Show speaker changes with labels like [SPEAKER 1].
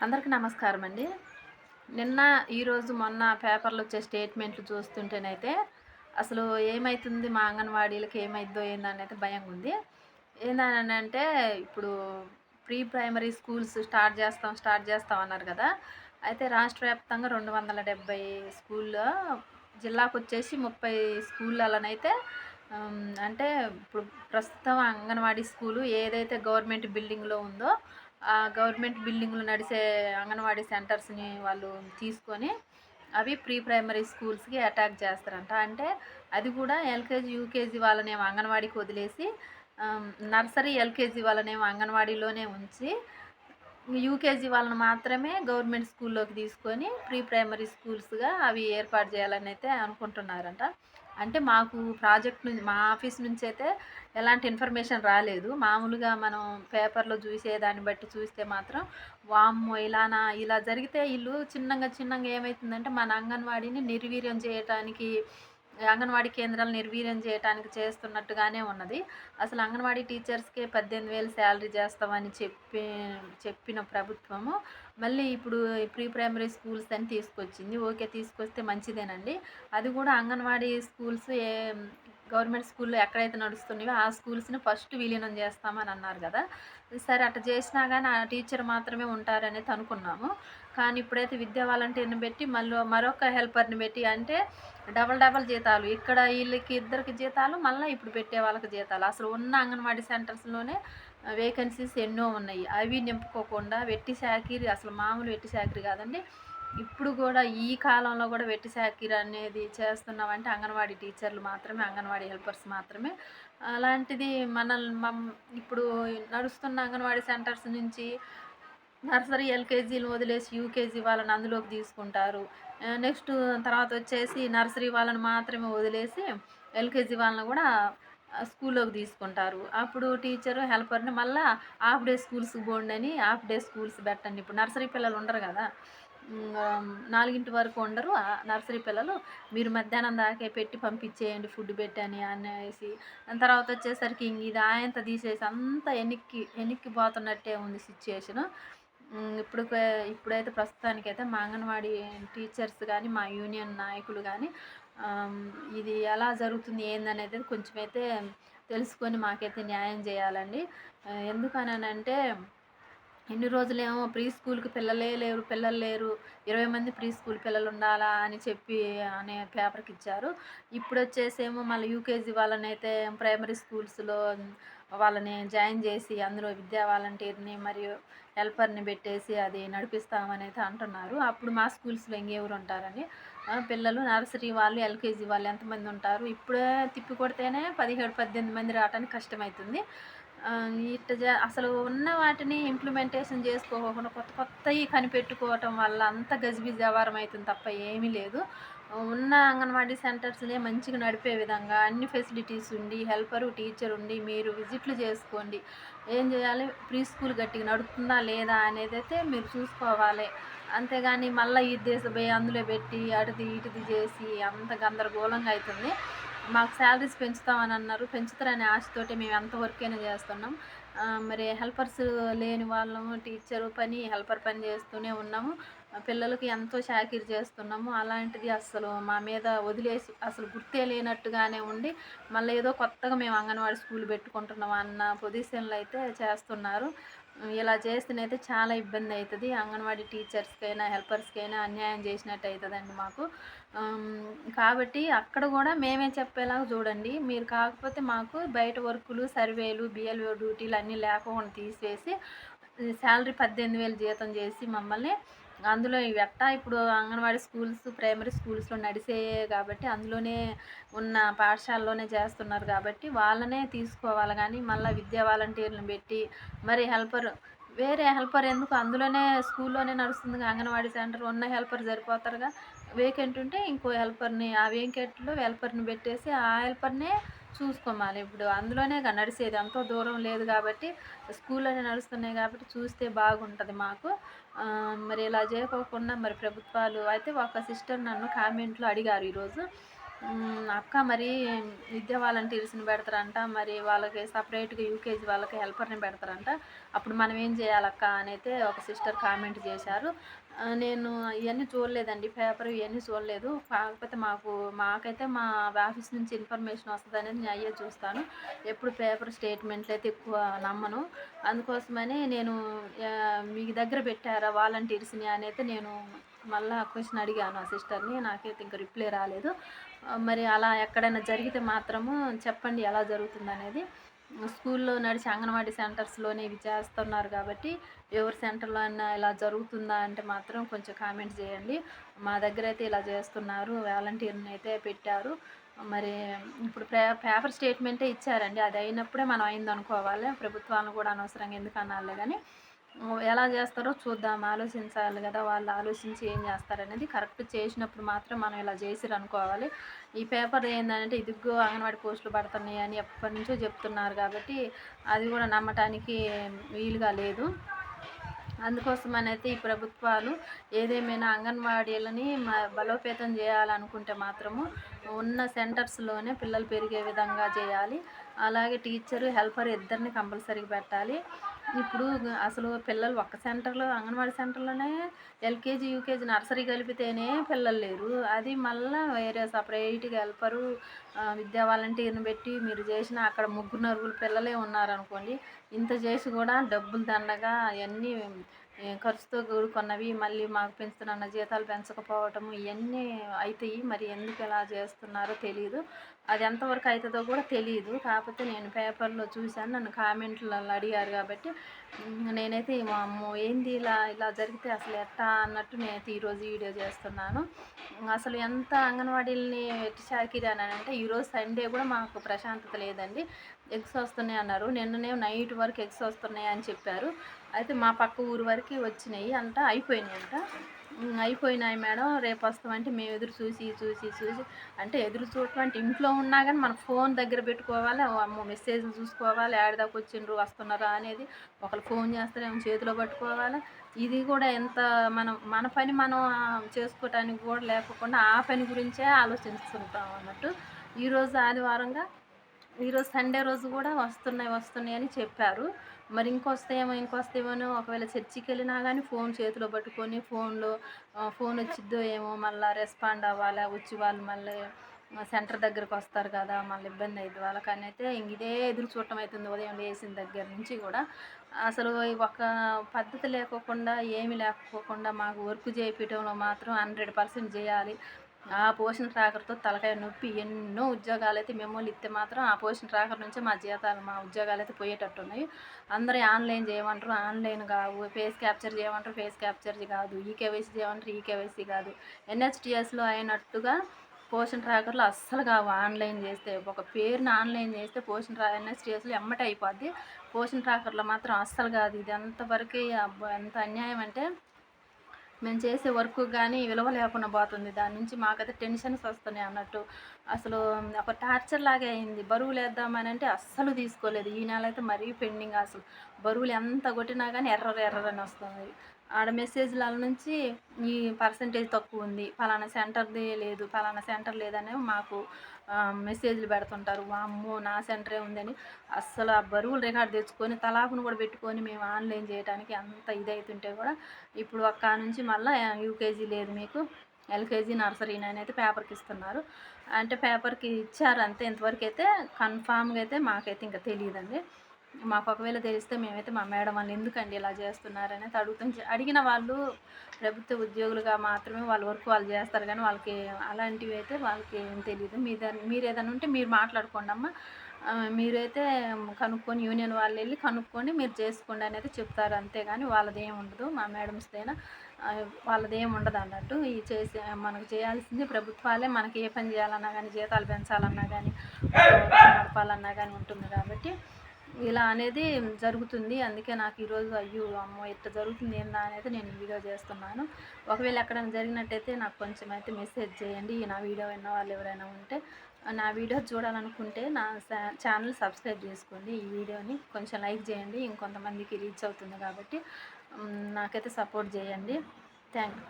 [SPEAKER 1] అందరికీ నమస్కారం అండి నిన్న ఈరోజు మొన్న పేపర్లో వచ్చే స్టేట్మెంట్లు చూస్తుంటేనైతే అసలు ఏమవుతుంది మా అంగన్వాడీలకు ఏమైద్దో ఏందని అయితే భయం ఉంది ఏందని అంటే ఇప్పుడు ప్రీ ప్రైమరీ స్కూల్స్ స్టార్ట్ చేస్తాం స్టార్ట్ చేస్తాం అన్నారు కదా. అయితే రాష్ట్ర వ్యాప్తంగా రెండు వందల డెబ్బై స్కూల్లో జిల్లాకు వచ్చేసి ముప్పై స్కూళ్ళలోనైతే అంటే ఇప్పుడు ప్రస్తుతం అంగన్వాడీ స్కూలు ఏదైతే గవర్నమెంట్ బిల్డింగ్లో ఉందో గవర్నమెంట్ బిల్డింగ్లు నడిచే అంగన్వాడీ సెంటర్స్ని వాళ్ళు తీసుకొని అవి ప్రీ ప్రైమరీ స్కూల్స్కి అటాక్ చేస్తారంట. అంటే అది కూడా ఎల్కేజీ యూకేజీ వాళ్ళనేమో అంగన్వాడీకి వదిలేసి నర్సరీ ఎల్కేజీ వాళ్ళనేమో అంగన్వాడీలోనే ఉంచి యూకేజీ వాళ్ళని మాత్రమే గవర్నమెంట్ స్కూల్లోకి తీసుకొని ప్రీ ప్రైమరీ స్కూల్స్గా అవి ఏర్పాటు చేయాలని అయితే అనుకుంటున్నారంట. అంటే మాకు ప్రాజెక్ట్ నుంచి మా ఆఫీస్ నుంచి అయితే ఎలాంటి ఇన్ఫర్మేషన్ రాలేదు. మామూలుగా మనం పేపర్లో చూసే దాన్ని బట్టి చూస్తే మాత్రం వామ్మో ఇలానా ఇలా జరిగితే వీళ్ళు చిన్నగా చిన్నగా ఏమవుతుందంటే మన అంగన్వాడీని నిర్వీర్యం చేయటానికి అంగన్వాడీ కేంద్రాలు నిర్వీర్యం చేయడానికి చేస్తున్నట్టుగానే ఉన్నది. అసలు అంగన్వాడీ టీచర్స్కే పద్దెనిమిది వేలు శాలరీ చేస్తామని చెప్పి చెప్పిన ప్రభుత్వము మళ్ళీ ఇప్పుడు ప్రీ ప్రైమరీ స్కూల్స్ అని తీసుకొచ్చింది. ఓకే తీసుకొస్తే మంచిదేనండి. అది కూడా అంగన్వాడీ స్కూల్స్ ఏ గవర్నమెంట్ స్కూల్లో ఎక్కడైతే నడుస్తున్నాయో ఆ స్కూల్స్ని ఫస్ట్ విలీనం చేస్తామని అన్నారు కదా. సరే అట్లా చేసినా కానీ ఆ టీచర్ మాత్రమే ఉంటారనేది అనుకున్నాము. కానీ ఇప్పుడైతే విద్యా వాలంటీర్ని పెట్టి మళ్ళీ మరొక హెల్పర్ని పెట్టి అంటే డబల్ డబల్ జీతాలు. ఇక్కడ వీళ్ళకి ఇద్దరికి జీతాలు మళ్ళీ ఇప్పుడు పెట్టే వాళ్ళకి జీతాలు. అసలు ఉన్న అంగన్వాడీ సెంటర్స్లోనే వేకెన్సీస్ ఎన్నో ఉన్నాయి. అవి నింపుకోకుండా వెట్టి శాఖరి అసలు మామూలు వెట్టి శాఖరి కాదండి. ఇప్పుడు కూడా ఈ కాలంలో కూడా వెట్టి సాకిర్ అనేది చేస్తున్నామంటే అంగన్వాడీ టీచర్లు మాత్రమే అంగన్వాడీ హెల్పర్స్ మాత్రమే. అలాంటిది మన ఇప్పుడు నడుస్తున్న అంగన్వాడీ సెంటర్స్ నుంచి నర్సరీ ఎల్కేజీలు వదిలేసి యూకేజీ వాళ్ళని అందులోకి తీసుకుంటారు. నెక్స్ట్ తర్వాత వచ్చేసి నర్సరీ వాళ్ళని మాత్రమే వదిలేసి ఎల్కేజీ వాళ్ళని కూడా స్కూల్లోకి తీసుకుంటారు. అప్పుడు టీచరు హెల్పర్ని మళ్ళీ హాఫ్ డే స్కూల్స్ పోండి అని హాఫ్ డే స్కూల్స్ పెట్టండి. ఇప్పుడు నర్సరీ పిల్లలు ఉండరు కదా. నాలుగింటి వరకు ఉండరు. నర్సరీ పిల్లలు మీరు మధ్యాహ్నం దాకే పెట్టి పంపించేయండి ఫుడ్ పెట్టని అనేసి. తర్వాత వచ్చేసరికి ఇది ఆయంత తీసేసి అంతా ఎనిక్కి ఎనిక్కి పోతున్నట్టే ఉంది సిచ్యుయేషను. ఇప్పుడు ఇప్పుడైతే ప్రస్తుతానికైతే మా అంగన్వాడీ టీచర్స్ కానీ మా యూనియన్ నాయకులు కానీ ఇది ఎలా జరుగుతుంది ఏందనేది కొంచెం అయితే తెలుసుకొని మాకైతే న్యాయం చేయాలండి. ఎందుకనంటే ఎన్ని రోజులేమో ప్రీ స్కూల్కి పిల్లలే లేరు పిల్లలు లేరు ఇరవై మంది ప్రీ స్కూల్ పిల్లలు ఉండాలా అని చెప్పి అనే పేపర్కి ఇచ్చారు. ఇప్పుడు వచ్చేసేమో మళ్ళీ యూకేజీ వాళ్ళని అయితే ప్రైమరీ స్కూల్స్లో వాళ్ళని జాయిన్ చేసి అందులో విద్యా వాలంటీర్ని మరియు హెల్పర్ని పెట్టేసి అది నడిపిస్తామని అయితే అంటున్నారు. అప్పుడు మా స్కూల్స్లో ఇంకెవరు ఉంటారని పిల్లలు నర్సరీ వాళ్ళు ఎల్కేజీ వాళ్ళు ఎంతమంది ఉంటారు? ఇప్పుడే తిప్పి కొడితేనే పదిహేడు పద్దెనిమిది మంది రావడానికి కష్టమవుతుంది ఇట్ట అసలు ఉన్న వాటిని ఇంప్లిమెంటేషన్ చేసుకోకుండా కొత్త కొత్తవి కనిపెట్టుకోవటం వల్ల అంత గజిబిజి వ్యవహారం అవుతుంది తప్ప ఏమీ లేదు. ఉన్న అంగన్వాడీ సెంటర్స్నే మంచిగా నడిపే విధంగా అన్ని ఫెసిలిటీస్ ఉండి హెల్పరు టీచర్ ఉండి మీరు విజిట్లు చేసుకోండి. ఏం చేయాలి? ప్రీ స్కూల్ గట్టిగా నడుపుతుందా లేదా అనేది అయితే మీరు చూసుకోవాలి. అంతేగాని మళ్ళీ ఈ దేశ పోయి అందులో పెట్టి అటుది ఇటుది చేసి అంత గందరగోళంగా అవుతుంది మాకు శాలరీస్ పెంచుతామని అన్నారు. పెంచుతారనే ఆశతోటి మేము ఎంతవరకైనా చేస్తున్నాం. మరి హెల్పర్స్ లేని వాళ్ళము టీచరు పని హెల్పర్ పని చేస్తూనే ఉన్నాము. పిల్లలకి ఎంతో చాకిరి చేస్తున్నాము. అలాంటిది అసలు మా మీద వదిలేసి అసలు గుర్తే లేనట్టుగానే ఉండి మళ్ళీ ఏదో కొత్తగా మేము అంగన్వాడీ స్కూల్ పెట్టుకుంటున్నాం అన్న పొజిషన్లో అయితే చేస్తున్నారు. ఇలా చేస్తేనైతే చాలా ఇబ్బంది అవుతుంది. అంగన్వాడీ టీచర్స్కైనా హెల్పర్స్కైనా అన్యాయం చేసినట్టు అవుతుందండి మాకు. కాబట్టి అక్కడ కూడా మేమే చెప్పేలాగా చూడండి. మీరు కాకపోతే మాకు బయట వర్కులు సర్వేలు బిఎల్ఓ డ్యూటీలు అన్నీ లేకుండా తీసేసి శాలరీ పద్దెనిమిది వేలు జీతం చేసి మమ్మల్ని అందులో ఎట్టా ఇప్పుడు అంగన్వాడీ స్కూల్స్ ప్రైమరీ స్కూల్స్లో నడిసేయే కాబట్టి అందులోనే ఉన్న పాఠశాలలోనే చేస్తున్నారు కాబట్టి వాళ్ళనే తీసుకోవాలి కానీ మళ్ళీ విద్యా వాలంటీర్లను పెట్టి మరి హెల్పర్ వేరే హెల్పర్ ఎందుకు? అందులోనే స్కూల్లోనే నడుస్తుంది అంగన్వాడీ సెంటర్ ఉన్న హెల్పర్ సరిపోతారుగా? వేకెంట్ ఉంటే ఇంకో హెల్పర్ని ఆ వేకెంట్లో హెల్పర్ని పెట్టేసి ఆ హెల్పర్నే చూసుకోవాలి ఇప్పుడు అందులోనే నడిచేది ఎంతో దూరం లేదు కాబట్టి స్కూల్లోనే నడుస్తున్నాయి కాబట్టి చూస్తే బాగుంటుంది మాకు. మరి ఇలా చేయకోకుండా మరి ప్రభుత్వాలు అయితే ఒక సిస్టర్ నన్ను కామెంట్లో అడిగారు ఈరోజు. అక్క మరి విద్యా వాలంటీర్స్ని పెడతారంట. మరి వాళ్ళకి సపరేట్గా యూకేజీ వాళ్ళకి హెల్పర్ని పెడతారంట. అప్పుడు మనం ఏం చేయాలక్క? అని అయితే ఒక సిస్టర్ కామెంట్ చేశారు. నేను ఇవన్నీ చూడలేదండి. పేపర్ ఇవన్నీ చూడలేదు. కాకపోతే మాకు మాకైతే మా ఆఫీస్ నుంచి ఇన్ఫర్మేషన్ వస్తుంది అనేది నేను అయ్యే చూస్తాను. ఎప్పుడు పేపర్ స్టేట్మెంట్లు అయితే ఎక్కువ నమ్మను. అందుకోసమని నేను మీ దగ్గర పెట్టారా వాలంటీర్స్ని అని అయితే నేను మళ్ళీ క్వశ్చన్ అడిగాను ఆ సిస్టర్ని. నాకైతే ఇంకా రిప్లై రాలేదు. మరి అలా ఎక్కడైనా జరిగితే మాత్రము చెప్పండి ఎలా జరుగుతుంది అనేది స్కూల్లో నడిచి అంగన్వాడీ సెంటర్స్లోనే ఇవి చేస్తున్నారు కాబట్టి ఎవరి సెంటర్లో అయినా ఇలా జరుగుతుందా అంటే మాత్రం కొంచెం కామెంట్ చేయండి. మా దగ్గర అయితే ఇలా చేస్తున్నారు. వాలంటీర్ని అయితే పెట్టారు. మరి ఇప్పుడు పే పేపర్ స్టేట్మెంటే ఇచ్చారండి. అది అయినప్పుడే మనం అయింది అనుకోవాలి ప్రభుత్వాలను కూడా అనవసరంగా ఎందుకు అనాలి కానీ ఎలా చేస్తారో చూద్దాం ఆలోచించాలి కదా వాళ్ళు ఆలోచించి ఏం చేస్తారనేది కరెక్ట్ చేసినప్పుడు మాత్రం మనం ఇలా చేసిరు అనుకోవాలి. ఈ పేపర్ ఏంటంటే ఇదిగో అంగన్వాడి పోస్టులు పడుతున్నాయి అని ఎప్పటి నుంచో చెప్తున్నారు కాబట్టి అది కూడా నమ్మటానికి వీలుగా లేదు. అందుకోసమని అయితే ఈ ప్రభుత్వాలు ఏదేమైనా అంగన్వాడీలని బలోపేతం చేయాలనుకుంటే మాత్రము ఉన్న సెంటర్స్లోనే పిల్లలు పెరిగే విధంగా చేయాలి. అలాగే టీచరు హెల్పర్ ఇద్దరిని కంపల్సరీగా పెట్టాలి. ఇప్పుడు అసలు పిల్లలు ఒక్క సెంటర్లో అంగన్వాడీ సెంటర్లోనే ఎల్కేజీ యూకేజీ నర్సరీ కలిపితేనే పిల్లలు లేరు. అది మళ్ళీ వేరే సపరేట్గా హెల్పరు విద్యా వాలంటీర్ని పెట్టి మీరు చేసిన అక్కడ ముగ్గురు నరుగురు పిల్లలే ఉన్నారనుకోండి ఇంత చేసి కూడా డబ్బులు దండగా అవన్నీ ఖర్చుతో కూడుకున్నవి మళ్ళీ మాకు పెంచుతున్న జీతాలు పెంచకపోవటం ఇవన్నీ అవుతాయి మరి ఎందుకు ఇలా చేస్తున్నారో తెలియదు అది ఎంతవరకు అవుతుందో కూడా తెలియదు కాకపోతే నేను పేపర్లో చూశాను నన్ను కామెంట్లలో అడిగారు కాబట్టి నేనైతే మా అమ్మో ఏంది ఇలా ఇలా జరిగితే అసలు ఎట్టా అన్నట్టు నేనైతే ఈరోజు వీడియో చేస్తున్నాను. అసలు ఎంత అంగన్వాడీలని ఎట్టి చాకిరానంటే అంటే ఈరోజు సండే కూడా మాకు ప్రశాంతత లేదండి. ఎగ్స్ వస్తున్నాయి అన్నారు. నిన్ననే నైట్ వరకు ఎగ్స్ వస్తున్నాయి అని చెప్పారు. అయితే మా పక్క ఊరు వరకు వచ్చినాయి అంట అయిపోయినాయి అంట అయిపోయినాయి మేడం రేపు వస్తామంటే మేము ఎదురు చూసి చూసి చూసి. అంటే ఎదురు చూడటం అంటే ఇంట్లో ఉన్నా కానీ మన ఫోన్ దగ్గర పెట్టుకోవాలి అమ్మో మెసేజ్లు చూసుకోవాలి ఆడదాకా వచ్చిండ్రు వస్తున్నారా అనేది ఒకళ్ళు ఫోన్ చేస్తారేమో చేతిలో పట్టుకోవాలి. ఇది కూడా ఎంత మనం మన పని మనం చేసుకోవటానికి కూడా లేకుండా ఆ పని గురించే ఆలోచిస్తుంటాం అన్నట్టు. ఈరోజు ఆదివారంగా ఈరోజు సండే రోజు కూడా వస్తున్నాయి వస్తున్నాయి అని చెప్పారు. మరి ఇంకొస్తాయేమో ఇంకొస్తాయేమో ఒకవేళ చర్చికి వెళ్ళినా కానీ ఫోన్ చేతిలో పట్టుకొని ఫోన్లో ఫోన్ వచ్చిద్దో ఏమో మళ్ళీ రెస్పాండ్ అవ్వాలి వచ్చి వాళ్ళు మళ్ళీ సెంటర్ దగ్గరకు వస్తారు కదా మళ్ళీ ఇబ్బంది అయింది వాళ్ళకని అయితే ఇంక ఇదే ఎదురు చూడటం అవుతుంది ఉదయం వేసిన దగ్గర నుంచి కూడా. అసలు ఒక పద్ధతి లేకోకుండా ఏమి లేకపోకుండా మాకు వర్క్ చేయించడంలో మాత్రం హండ్రెడ్ పర్సెంట్ చేయాలి. ఆ పోషణ ట్రాకర్తో తలకాయ నొప్పి ఎన్నో ఉద్యోగాలు అయితే మెమోలు ఇస్తే మాత్రం ఆ పోషణ ట్రాకర్ నుంచే మా జీతాలు మా ఉద్యోగాలు అయితే పోయేటట్టు ఉన్నాయి అందరూ ఆన్లైన్ చేయమంటారు ఆన్లైన్ కావు ఫేస్ క్యాప్చర్ చేయమంటారు ఫేస్ క్యాప్చర్ కాదు ఈకేవైసీ చేయమంటారు ఈకేవైసీ కాదు. ఎన్హెచ్టిఎస్లో అయినట్టుగా పోషన్ ట్రాకర్లు అస్సలు కావు ఆన్లైన్ చేస్తే. ఒక పేరుని ఆన్లైన్ చేస్తే పోషన్ ట్రా ఎన్హెచ్టిఎస్లో ఎమ్మట అయిపోద్ది పోషన్ ట్రాకర్లో మాత్రం అస్సలు కాదు. ఇది ఎంతవరకు ఎంత అన్యాయం అంటే మేము చేసే వర్క్ కానీ విలువ లేకుండా పోతుంది. దాని నుంచి మాకైతే టెన్షన్స్ వస్తున్నాయి అన్నట్టు. అసలు ఒక టార్చర్ లాగే అయింది. బరువులు వేద్దామని అంటే అస్సలు తీసుకోలేదు. ఈ నెల అయితే మరీ పెండింగ్ అసలు. బరువులు ఎంత కొట్టినా కానీ ఎర్ర ఎర్రర్ అని వస్తుంది. ఆడ మెసేజ్ల నుంచి ఈ పర్సంటేజ్ తక్కువ ఉంది. ఫలానా సెంటర్ది లేదు ఫలానా సెంటర్ లేదనే మాకు మెసేజ్లు పెడుతుంటారు. వామ్మో నా సెంటరే ఉందని అస్సలు ఆ బరువులు రికార్డు తెచ్చుకొని తలాపును కూడా పెట్టుకొని మేము ఆన్లైన్ చేయడానికి అంత ఇదైతుంటే కూడా ఇప్పుడు ఒక్క నుంచి మళ్ళీ యూకేజీ లేదు మీకు. ఎల్కేజీ నర్సరీ అయితే పేపర్కి ఇస్తున్నారు. అంటే పేపర్కి ఇచ్చారు అంతే. ఇంతవరకు అయితే కన్ఫామ్గా అయితే మాకైతే ఇంకా తెలియదండి. మాకు ఒకవేళ తెలిస్తే మేమైతే మా మేడం వాళ్ళు ఎందుకండి ఇలా చేస్తున్నారనేది అడుగుతాం. అడిగిన వాళ్ళు ప్రభుత్వ ఉద్యోగులుగా మాత్రమే వాళ్ళ వర్క్ వాళ్ళు చేస్తారు కానీ వాళ్ళకి అలాంటివి అయితే వాళ్ళకి ఏం తెలియదు మీ దాన్ని మీరు ఏదైనా ఉంటే మీరు మాట్లాడుకోండి అమ్మ. మీరైతే కనుక్కొని యూనియన్ వాళ్ళు వెళ్ళి కనుక్కొని మీరు చేసుకోండి అనేది చెప్తారు. అంతేగాని వాళ్ళది ఏమి ఉండదు. మా మేడమ్స్దైనా ఆ, వాళ్ళది ఏమి ఉండదు అన్నట్టు ఈ చేసే మనకు చేయాల్సింది ప్రభుత్వాలే. మనకి ఏ పని చేయాలన్నా కానీ జీతాలు పెంచాలన్నా కానీ నడపాలన్నా కానీ ఉంటుంది కాబట్టి ఇలా అనేది జరుగుతుంది. అందుకే నాకు ఈరోజు అయ్యో అమ్మో ఇట్లా జరుగుతుంది ఏందా అనేది నేను వీడియో చేస్తున్నాను. ఒకవేళ ఎక్కడైనా జరిగినట్టయితే నాకు కొంచెం అయితే మెసేజ్ చేయండి. నా వీడియో విన్న వాళ్ళు ఎవరైనా ఉంటే నా వీడియో చూడాలనుకుంటే నా ఛానల్ సబ్స్క్రైబ్ చేసుకోండి. ఈ వీడియోని కొంచెం లైక్ చేయండి. ఇంకొంతమందికి రీచ్ అవుతుంది కాబట్టి నాకైతే సపోర్ట్ చేయండి. Thank you.